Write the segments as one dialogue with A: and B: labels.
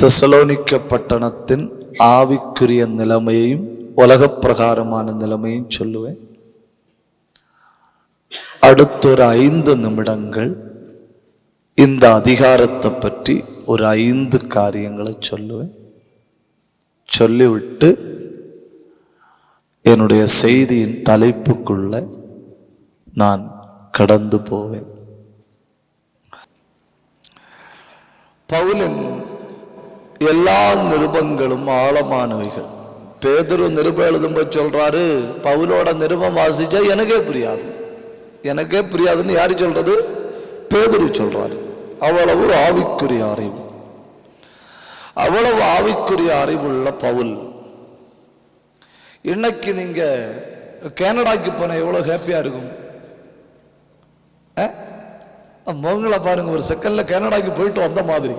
A: தெசலோனிக்க பட்டணத்தின் ஆவிக்குரிய நிலைமையையும் உலக பிரகாரமான நிலைமையும் சொல்லுவேன். அடுத்த ஒரு ஐந்து நிமிடங்கள் இந்த அதிகாரத்தை பற்றி ஒரு ஐந்து காரியங்களை சொல்லுவேன். சொல்லிவிட்டு என்னுடைய செய்தியின் தலைப்புக்குள்ள நான் கடந்து போவேன். பவுலின் எல்லா நிருபங்களும் ஆழமானவைகள். பேதுரு நிருபம் எழுதும்போது சொல்றாரு பவுலோட நிருபம் வாசிச்சா எனக்கே புரியாது. எனக்கே புரியாதுன்னு யாரு சொல்றது? பேதுரு சொல்றாரு. அவ்வளவு ஆவிக்குரிய அறிவு. அவ்வளவு ஆவிக்குரிய அறிவுள்ள பவுல். இன்னைக்கு நீங்க கனடாக்கு போன எவ்வளவு ஹாப்பியா இருக்கும்? முகங்களை பாருங்க ஒரு செகண்ட்ல கனடாக்கு போயிட்டு வந்த மாதிரி.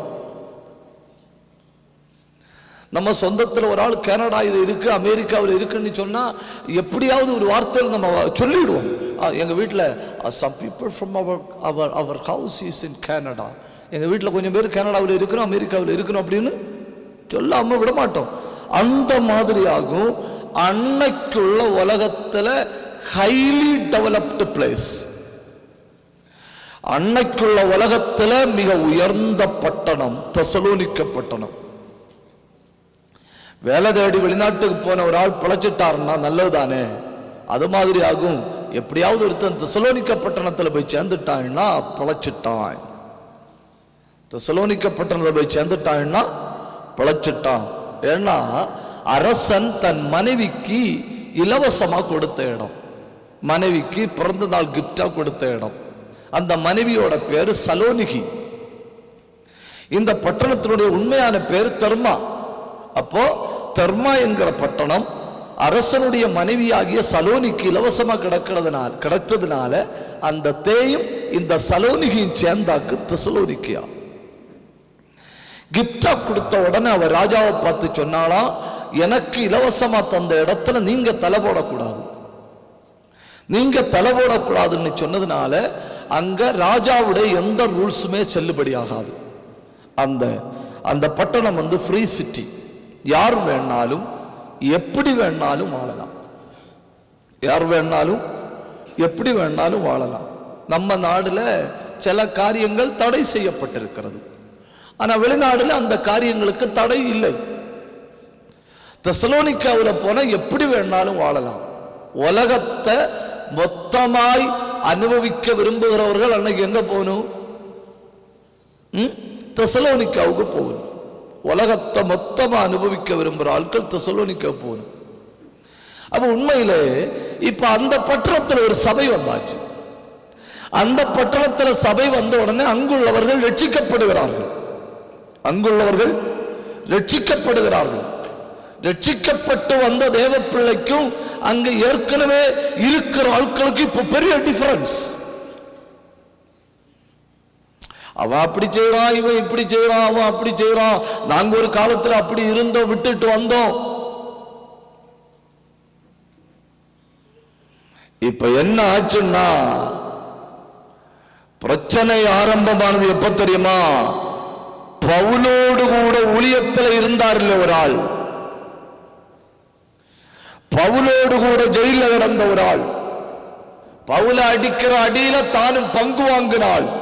A: நம்ம ஒரு ஆள் கனடா இது இருக்குது அமெரிக்காவில் இருக்குன்னு சொன்னால் எப்படியாவது ஒரு வார்த்தையில் நம்ம சொல்லிவிடுவோம் எங்கள் வீட்டில் some people from our our our house is in Canada எங்கள் வீட்டில் கொஞ்சம் பேர் கனடாவில் இருக்கணும் அமெரிக்காவில் இருக்கணும் அப்படின்னு சொல்லாமல் விட மாட்டோம். அந்த மாதிரி ஆகும் அன்னைக்குள்ள உலகத்துல ஹைலி டெவலப்டு பிளேஸ் அன்னைக்குள்ள உலகத்துல மிக உயர்ந்த பட்டணம் தசலோனிக்க பட்டணம். வேலை தேடி வெளிநாட்டுக்கு போன ஒரு ஆள் பிழைச்சிட்டாருன்னா நல்லதுதானே? அது மாதிரி ஆகும். எப்படியாவது ஒருத்தன் திசலோனிக்க பட்டணத்துல போய் சேர்ந்துட்டான்னா பிழைச்சிட்டான். திசலோனிக்க பட்டணத்துல போய் சேர்ந்துட்டான்னா பிழைச்சிட்டான். ஏன்னா அரசன் தன் மனைவிக்கு இலவசமா கொடுத்த இடம். மனைவிக்கு பிறந்த நாள் கிஃப்டாக கொடுத்த இடம். அந்த மனைவியோட பேரு சலோனிகி. இந்த பட்டணத்தினுடைய உண்மையான பேர் தர்மா. அப்போ தர்மா என்கிற பட்டணம் அரசனுடைய மனைவியாகிய சலோனிக்கு இலவசமா கிடக்கிறதுனால கிடைத்ததுனால அந்த தேயும் இந்த சலோனிகியின் சேர்ந்தாக்கு தெசலோனிக்கியா. கிப்டா கொடுத்த உடனே அவர் ராஜாவை பார்த்து சொன்னாலாம் எனக்கு இலவசமா தந்த இடத்துல நீங்க தலை போடக்கூடாது. நீங்க தலை போடக்கூடாதுன்னு சொன்னதுனால அங்க ராஜாவுடைய எந்த ரூல்ஸுமே செல்லுபடியாகாது. அந்த அந்த பட்டணம் வந்து ஃப்ரீ சிட்டி யார் வேணாலும் எப்படி வேணாலும் வாழலாம். யார் வேணாலும் எப்படி வேணாலும் வாழலாம். நம்ம நாடுல சில காரியங்கள் தடை செய்யப்பட்டிருக்கிறது. ஆனா வெளிநாடுல அந்த காரியங்களுக்கு தடை இல்லை. தெசலோனிக்காவில் போனா எப்படி வேணாலும் வாழலாம். உலகத்தை மொத்தமாய் அனுபவிக்க விரும்புகிறவர்கள் அன்னைக்கு எங்க போகணும்? தெசலோனிக்காவுக்கு போகணும். உலகத்தை மொத்தமாக அனுபவிக்க விரும்புகிற ஆட்கள் தெசலோனிக்கா போகணும் அப்போ உண்மையில் இப்போ அந்த பட்டணத்தில் ஒரு சபை வந்தாச்சு. அந்த பட்டணத்தில் சபை வந்த உடனே அங்குள்ளவர்கள் ரட்சிக்கப்படுகிறார்கள். அங்குள்ளவர்கள் ரட்சிக்கப்படுகிறார்கள். ரட்சிக்கப்பட்டு வந்த தேவ பிள்ளைக்கும் ஏற்கனவே இருக்கிற ஆட்களுக்கு இப்போ பெரிய டிஃபரன்ஸ் அவன் அப்படி செய்கிறான் இவன் இப்படி செய்கிறான் அவன் அப்படி செய்யறான் நாங்க ஒரு காலத்துல அப்படி இருந்தோம் விட்டுட்டு வந்தோம். இப்ப என்ன ஆச்சுன்னா பிரச்சனை ஆரம்பமானது எப்ப தெரியுமா? பவுலோடு கூட ஊழியத்தில் இருந்தார்ல ஒரு ஆள். பவுலோடு கூட ஜெயில கிடந்த ஒரு ஆள். பவுல அடிக்கிற அடியில தானும் பங்கு வாங்கினாள்.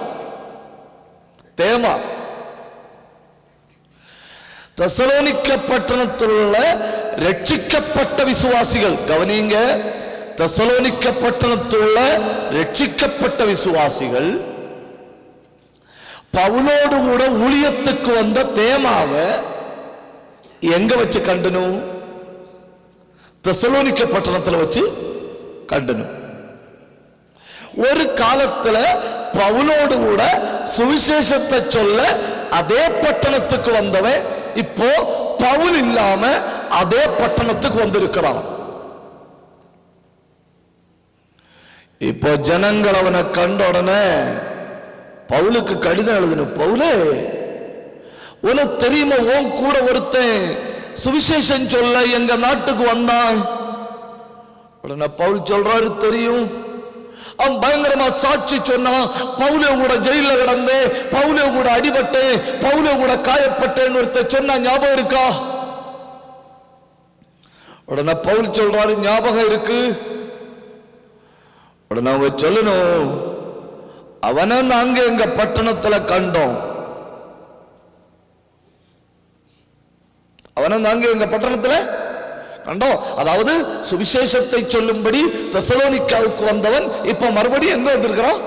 A: தேமா தசலோனிக்க பட்டணத்தில் உள்ள ரட்சிக்கப்பட்ட விசுவாசிகள் கவனிங்க தசலோனிக்க பட்டணத்தில் உள்ள ரட்சிக்கப்பட்ட விசுவாசிகள் பவுலோடு கூட ஊழியத்துக்கு வந்த தேமாவை எங்க வச்சு கண்டனும் தசலோனிக்க பட்டணத்தில் வச்சு கண்டனும் ஒரு காலத்துல பவுலோடு கூட சுவிசேஷத்தை சொல்ல அதே பட்டணத்துக்கு வந்தவன் இப்போ பவுல் இல்லாம அதே பட்டணத்துக்கு வந்திருக்கிறான். இப்போ ஜனங்கள் அவனை கண்ட உடனே பவுலுக்கு கடிதம் எழுதணும் பவுலே உனக்கு தெரியுமா உன் கூட ஒருத்தன் சுவிசேஷம் சொல்ல எங்க நாட்டுக்கு வந்தான்? உடனே பவுல் சொல்றாரு தெரியும். அவன் பயங்கரமா சாட்சி சொன்னான் பவுலே கூட ஜெயில கிடந்து பவுலே கூட அடிபட்டேன் பவுலே கூட காயப்பட்டேன்னு ஒருத்தர் சொன்னா ஞாபகம் இருக்கா? உடனே பவுல் சொல்றாரு ஞாபகம் இருக்கு. உடனே அவங்க சொல்லணும் அவனை நாங்க எங்க பட்டணத்துல கண்டோம். அவனை நாங்க எங்க பட்டணத்துல கண்டோம் அதாவது சுவிசேஷத்தை சொல்லும்படி தெசலோனிக்காவுக்கு வந்தவன் இப்ப மறுபடியும் எங்க வந்திருக்கிறான்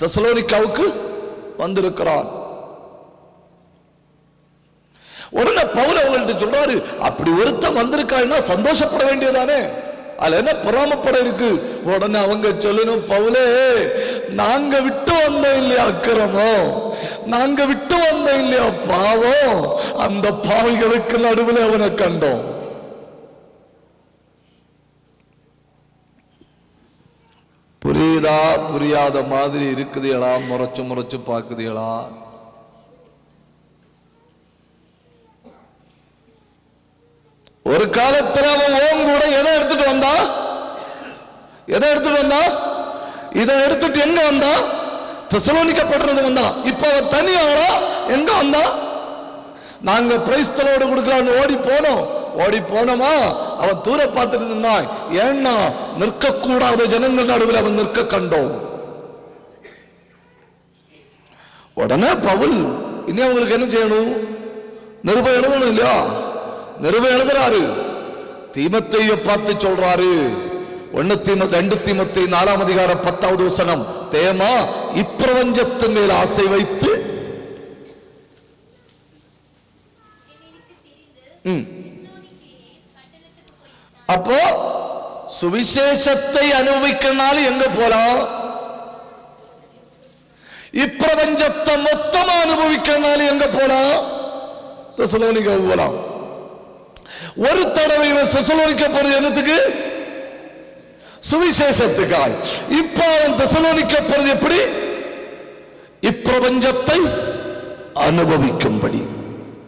A: தெசலோனிக்காவுக்கு வந்திருக்கிறான் உடனே பவுல் அவங்கள்ட்ட சொல்றாரு அப்படி ஒருத்தன் வந்திருக்கான்னா சந்தோஷப்பட வேண்டியதானே அதுல என்ன பொறாமப்பட இருக்கு உடனே அவங்க சொல்லணும் பவுலே நாங்க விட்டு வந்தோம் இல்லையா அக்கிரமம் நாங்க விட்டு வந்தோம் இல்லையா பாவம் அந்த பாவிகளுக்கு நடுவில் அவனை கண்டோம் புரியுதா? புரியாத மாதிரி இருக்குதுகளா முறைச்சு முறைச்சு பார்க்குதுகளா ஒரு காலத்துல அவன் ஓம் கூட எதை எடுத்துட்டு வந்தா? எதை எடுத்துட்டு வந்தா? இதை எடுத்துட்டு எங்க வந்தா? தசலோனிக்கப்படுறது வந்தான் இப்ப அவன் தனியாளா எங்க வந்தா? நாங்க பிரைஸ்தலோடு கொடுக்கலான்னு ஓடி போனோம். ஓடி போனோமா அவன் தூர பார்த்துட்டு இருந்தான் ஏன்னா நிற்கக்கூடாத ஜனங்கள் நடுவில் அவன் நிற்க கண்டோம் உடனே பவுல் இனி அவங்களுக்கு என்ன செய்யணும் நிருபம் எழுதணும் இல்லையா நிருபம் எழுதுறாரு தீமத்தைய பார்த்து சொல்றாரு ஒன்னு தீம ரெண்டு தீமத்தை நாலாம் அதிகாரம் பத்தாவது வசனம் தேமா இப்பிரபஞ்சத்தின் மேல் ஆசை வைத்து ம். அப்போ சுவிசேஷத்தை அனுபவிக்கனாலும் எங்க போலாம்? இப்பிரபஞ்சத்தை மொத்தமா அனுபவிக்கனாலும் எங்க போலாம்? தெசலோனிக்கா போலாம். ஒரு தடவை இவன் தெசலோனிக்க போறது என்னத்துக்கு? சுவிசேஷத்துக்காய். இப்ப அவன் தெசலோனிக்க போறது எப்படி? இப்பிரபஞ்சத்தை அனுபவிக்கும்படி.